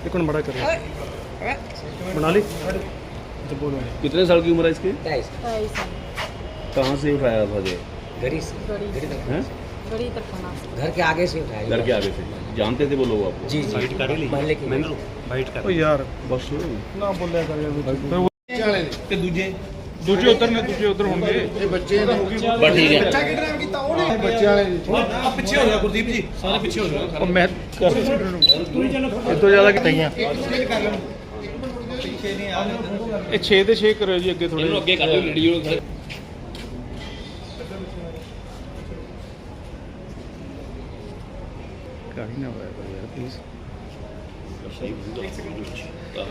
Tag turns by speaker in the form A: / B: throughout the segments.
A: एक मिनट बड़ा कर
B: ਓਏ
A: बना ली तो बोलो
C: कितने साल की उम्र है इसकी
B: ढाई सौ
D: ढाई साल
C: कहाँ से उठाया था ये
B: घड़ी से
D: बड़ी
B: घड़ी तक
C: हैं?
D: बड़ी तरफना से
B: घर के आगे से उठाया
C: घर के आगे से जानते थे वो लोग आपको
B: जी जी महल्ले के
C: ਮੈਨੂੰ
A: वाइट कर ओ यार
C: ਬਸ
A: ना बोलिया कर यार
C: ਤੇ ਦੂਜੇ
A: ਦੂਜੇ ਉਧਰ ਨੇ ਦੂਜੇ ਉਧਰ ਹੋਣਗੇ
E: ਇਹ ਬੱਚੇ ਨੇ
C: ਬਸ ਠੀਕ ਹੈ
E: ਬੱਚਾ ਵਾਲੇ ਨੇ
A: ਪਿੱਛੇ ਹੋ ਜਾ ਗੁਰਦੀਪ ਜੀ ਸਾਰੇ ਪਿੱਛੇ ਹੋ ਜਾ। ਉਹ ਮੈਂ ਇਹ ਤੋਂ ਜ਼ਿਆਦਾ ਕਿਤੇ ਆ। ਇਹ 6 ਦੇ 6 ਕਰੋ ਜੀ ਅੱਗੇ ਥੋੜੇ
C: ਇਹਨੂੰ ਅੱਗੇ ਕਰ ਦਿਓ ਵੀਡੀਓ
A: ਕਾਹੀ ਨਾ ਹੋਇਆ ਯਾਰ ਪਲੀਜ਼
F: ਅ,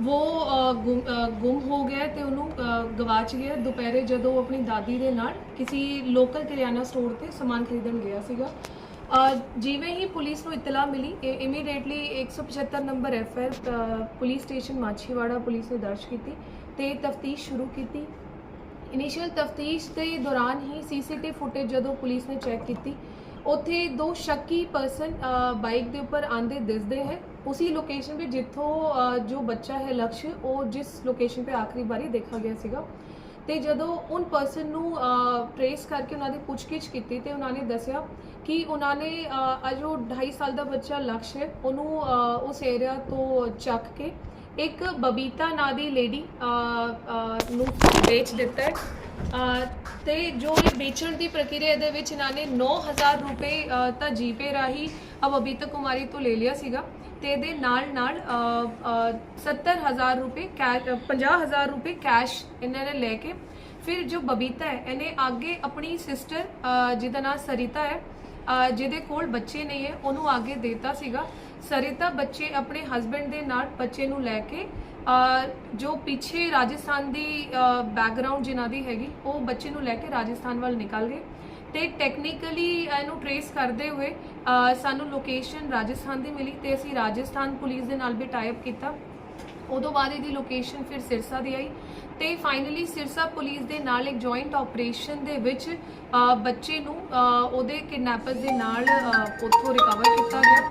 F: ਉਹ ਗੁੰਮ ਗੁੰਮ ਹੋ ਗਿਆ ਤੇ ਉਹਨੂੰ ਅ, ਗਵਾਚ ਗਿਆ ਦੁਪਹਿਰੇ ਜਦੋਂ ਉਹ ਆਪਣੀ ਦਾਦੀ ਦੇ ਨਾਲ ਕਿਸੇ ਲੋਕਲ ਕਿਰਿਆਨਾ ਸਟੋਰ ਤੇ ਸਮਾਨ ਖਰੀਦਣ ਗਿਆ ਸੀਗਾ ਜਿਵੇਂ ਹੀ ਪੁਲਿਸ ਨੂੰ ਇਤਲਾਹ ਮਿਲੀ ਇਹ immediately 175 number FIR police station Machhiwara police ਨੇ ਦਰਜ ਕੀਤੀ ਤੇ ਤਫਤੀਸ਼ ਸ਼ੁਰੂ ਕੀਤੀ ਇਨੀਸ਼ੀਅਲ ਤਫਤੀਸ਼ ਦੇ ਦੌਰਾਨ ਹੀ ਸੀਸੀਟੀਵੀ ਫੁਟੇਜ ਜਦੋਂ ਪੁਲਿਸ ਨੇ ਚੈੱਕ ਕੀਤੀ ਉੱਥੇ ਦੋ ਸ਼ੱਕੀ ਪਰਸਨ ਬਾਈਕ ਦੇ ਉੱਪਰ ਆਂਦੇ ਦਿਸਦੇ ਹੈ। ਉਸੇ ਲੋਕੇਸ਼ਨ 'ਤੇ ਜਿੱਥੋਂ ਅ, ਜੋ ਬੱਚਾ ਹੈ ਲਕਸ਼ ਉਹ ਜਿਸ ਲੋਕੇਸ਼ਨ 'ਤੇ ਆਖਰੀ ਵਾਰੀ ਦੇਖਾ ਗਿਆ ਸੀਗਾ। ਤੇ ਜਦੋਂ ਉਨ ਪਰਸਨ ਨੂੰ ਟ੍ਰੇਸ ਕਰਕੇ ਉਹਨਾਂ ਦੀ ਪੁੱਛਗਿੱਛ ਕੀਤੀ ਤੇ ਉਹਨਾਂ ਨੇ ਦੱਸਿਆ ਕਿ ਉਹਨਾਂ ਨੇ ਅ, ਜੋ 2.5 ਸਾਲ ਦਾ ਬੱਚਾ ਲਕਸ਼ ਹੈ ਉਹਨੂੰ ਅ, ਉਸ ਏਰੀਆ ਤੋਂ ਚੱਕ ਕੇ ਇੱਕ ਬਬੀਤਾ ਨਾਂ ਦੀ ਲੇਡੀ ਨੂੰ ਵੇਚ ਦਿੱਤਾ ਹੈ। ਤੇ ਜੋ ਇਹ ਵੇਚਣ ਦੀ ਪ੍ਰਕਿਰਿਆ ਦੇ ਵਿੱਚ ਇਹਨਾਂ ਨੇ 9000 ਰੁਪਏ ਅ, ਤਾਂ ਜੀਪੇ ਰਾਹੀਂ ਅ ਬਬੀਤਾ ਕੁਮਾਰੀ ਤੋਂ ਲੈ ਲਿਆ ਸੀਗਾ ਤੇ ਇਹਦੇ ਨਾਲ ਨਾਲ ਅ, ਅ, 70000 ਰੁਪਏ ਕੈਸ਼ 50000 ਰੁਪਏ ਕੈਸ਼ ਇਹਨਾਂ ਨੇ ਲੈ ਕੇ ਫਿਰ ਜੋ ਬਬੀਤਾ ਹੈ ਇਹਨੇ ਅੱਗੇ ਆਪਣੀ ਸਿਸਟਰ ਜਿਹਦਾ ਨਾਮ ਸਰਿਤਾ ਹੈ ਜਿਹਦੇ ਕੋਲ ਬੱਚੇ ਨਹੀਂ ਹੈ ਉਹਨੂੰ ਅੱਗੇ ਦੇਤਾ ਸੀਗਾ। ਸਰਿਤਾ ਬੱਚੇ ਆਪਣੇ ਹਸਬੰਡ ਦੇ ਨਾਲ ਬੱਚੇ ਨੂੰ ਲੈ ਕੇ ਜੋ ਪਿੱਛੇ ਰਾਜਸਥਾਨ ਦੀ ਬੈਕਗ੍ਰਾਉਂਡ ਜਿਨ੍ਹਾਂ ਦੀ ਹੈਗੀ, ਉਹ ਬੱਚੇ ਨੂੰ ਲੈ ਕੇ ਰਾਜਸਥਾਨ ਵੱਲ ਨਿਕਲ ਗਏ ਤੇ ਟੈਕਨੀਕਲੀ ਇਹਨੂੰ ਟਰੇਸ ਕਰਦੇ ਹੋਏ ਸਾਨੂੰ ਲੋਕੇਸ਼ਨ ਰਾਜਸਥਾਨ ਦੀ ਮਿਲੀ ਤੇ ਅਸੀਂ ਰਾਜਸਥਾਨ ਪੁਲਿਸ ਦੇ ਨਾਲ ਵੀ ਟਾਈ ਅਪ ਕੀਤਾ। ਉਦੋਂ ਬਾਅਦ ਇਹਦੀ ਲੋਕੇਸ਼ਨ ਫਿਰ ਸਿਰਸਾ ਦੀ ਆਈ ਤੇ ਫਾਈਨਲੀ ਸਿਰਸਾ ਪੁਲਿਸ ਦੇ ਨਾਲ ਇੱਕ ਜੁਆਇੰਟ ਆਪਰੇਸ਼ਨ ਦੇ ਵਿੱਚ ਬੱਚੇ ਨੂੰ ਉਹਦੇ ਕਿਡਨੈਪਰ ਦੇ ਨਾਲ ਉੱਥੋਂ ਰਿਕਵਰ ਕੀਤਾ ਗਿਆ।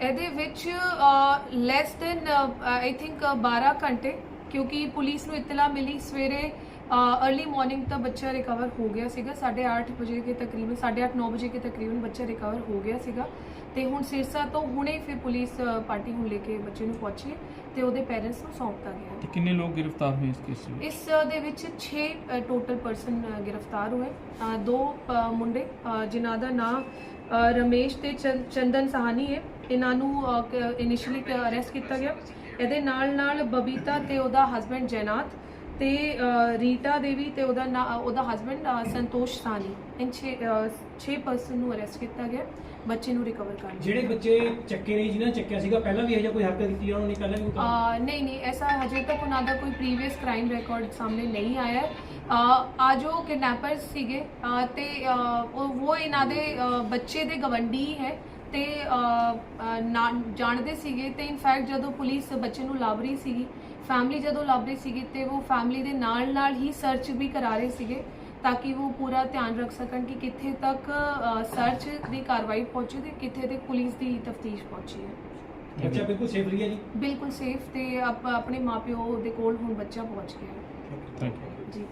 F: ਇਹਦੇ ਵਿੱਚ ਲੈਸ ਦੈਨ ਆਈ ਥਿੰਕ 12 ਘੰਟੇ ਕਿਉਂਕਿ ਪੁਲਿਸ ਨੂੰ ਇਤਲਾ ਮਿਲੀ ਸਵੇਰੇ अर्ਲੀ ਮਾਰਨਿੰਗ ਤੱਕ ਬੱਚਾ ਰਿਕਵਰ ਹੋ ਗਿਆ ਸੀਗਾ। 8:30 ਵਜੇ ਕੇ ਤਕਰੀਬਨ 8:30 9 ਵਜੇ ਕੇ ਤਕਰੀਬਨ ਬੱਚਾ ਰਿਕਵਰ ਹੋ ਗਿਆ ਸੀਗਾ। ਤੇ ਹੁਣ ਸਿਰਸਾ ਤੋਂ ਹੁਣੇ ਫਿਰ ਪੁਲਿਸ ਪਾਰਟੀ ਹੁਣ ਲੈ ਕੇ ਬੱਚੇ ਨੂੰ ਪਹੁੰਚੀ ਤੇ ਉਹਦੇ ਪੇਰੈਂਟਸ ਨੂੰ ਸੌਂਪਤਾ ਗਿਆ
G: ਤੇ ਕਿੰਨੇ ਲੋਕ ਗ੍ਰਿਫਤਾਰ ਹੋਏ ਇਸ ਕੇਸ ਵਿੱਚ?
F: ਇਸ ਦੇ ਵਿੱਚ 6 ਟੋਟਲ ਪਰਸਨ ਗ੍ਰਿਫਤਾਰ ਹੋਏ। ਦੋ ਮੁੰਡੇ ਜਿਨ੍ਹਾਂ ਦਾ ਨਾਮ ਰਮੇਸ਼ ਤੇ ਚੰਦਨ ਸਹਾਨੀ ਹੈ। ਇਹਨਾਂ ਨੂੰ ਇਨੀਸ਼ੀਅਲੀ ਅਰੈਸਟ ਕੀਤਾ ਗਿਆ। ਇਹਦੇ ਨਾਲ ਨਾਲ ਬਬੀਤਾ ਤੇ ਉਹਦਾ ਹਸਬੰਡ ਜੈਨਾਤ ਤੇ ਰੀਟਾ ਦੇਵੀ ਤੇ ਉਹਦਾ ਉਹਦਾ ਹਸਬੰਡ ਸੰਤੋਸ਼ ਸਾਨੀ ਇਨ 6 6 ਪਰਸਨ ਨੂੰ ਅਰੈਸਟ ਕੀਤਾ ਗਿਆ ਬੱਚੇ ਨੂੰ ਰਿਕਵਰ ਕਰ
H: ਜਿਹੜੇ ਬੱਚੇ ਚੱਕੇ ਨਹੀਂ ਜਿਨ੍ਹਾਂ ਨੇ ਚੱਕਿਆ ਸੀਗਾ ਪਹਿਲਾਂ ਵੀ ਇਹੋ ਜਿਹਾ ਕੋਈ ਹਰਕਤ ਕੀਤੀ ਉਹਨਾਂ ਨੇ ਪਹਿਲਾਂ ਵੀ
F: ਨਹੀਂ ਨਹੀਂ ਐਸਾ ਹਜੇ ਤੱਕ ਉਹਨਾਂ ਦਾ ਕੋਈ ਪ੍ਰੀਵੀਅਸ ਕ੍ਰਾਈਮ ਰਿਕਾਰਡ ਸਾਹਮਣੇ ਨਹੀਂ ਆਇਆ। ਆ ਆ ਜੋ ਕਿਡਨੈਪਰਸ ਸੀਗੇ ਤੇ ਉਹ ਉਹ ਇਹਨਾਂ ਦੇ ਬੱਚੇ ਦੇ ਗਵੰਡੀ ਹੀ ਤੇ ਜਾਣਦੇ ਸੀਗੇ ਤੇ ਇਨਫੈਕਟ ਜਦੋਂ ਪੁਲਿਸ ਬੱਚੇ ਨੂੰ ਲੱਭ ਰਹੀ ਸੀਗੀ ਫੈਮਿਲੀ ਜਦੋਂ ਲੱਭ ਰਹੀ ਸੀਗੀ ਤੇ ਉਹ ਫੈਮਿਲੀ ਦੇ ਨਾਲ ਨਾਲ ਹੀ ਸਰਚ ਵੀ ਕਰਾ ਰਹੇ ਸੀਗੇ ਤਾਂ ਕਿ ਉਹ ਪੂਰਾ ਧਿਆਨ ਰੱਖ ਸਕਣ ਕਿ ਕਿੱਥੇ ਤੱਕ ਸਰਚ ਦੀ ਕਾਰਵਾਈ ਪਹੁੰਚੀ ਤੇ ਕਿੱਥੇ ਤੱਕ ਪੁਲਿਸ ਦੀ ਤਫਤੀਸ਼ ਪਹੁੰਚੀ ਹੈ।
H: ਬੱਚਾ ਬਿਲਕੁਲ ਸੇਫ ਰਹੀ ਹੈ ਜੀ?
F: ਬਿਲਕੁਲ ਸੇਫ ਤੇ ਆਪ- ਆਪਣੇ ਮਾਪਿਓ ਦੇ ਕੋਲ ਹੁਣ ਬੱਚਾ ਪਹੁੰਚ ਗਿਆ
G: ਥੈਂਕ ਯੂ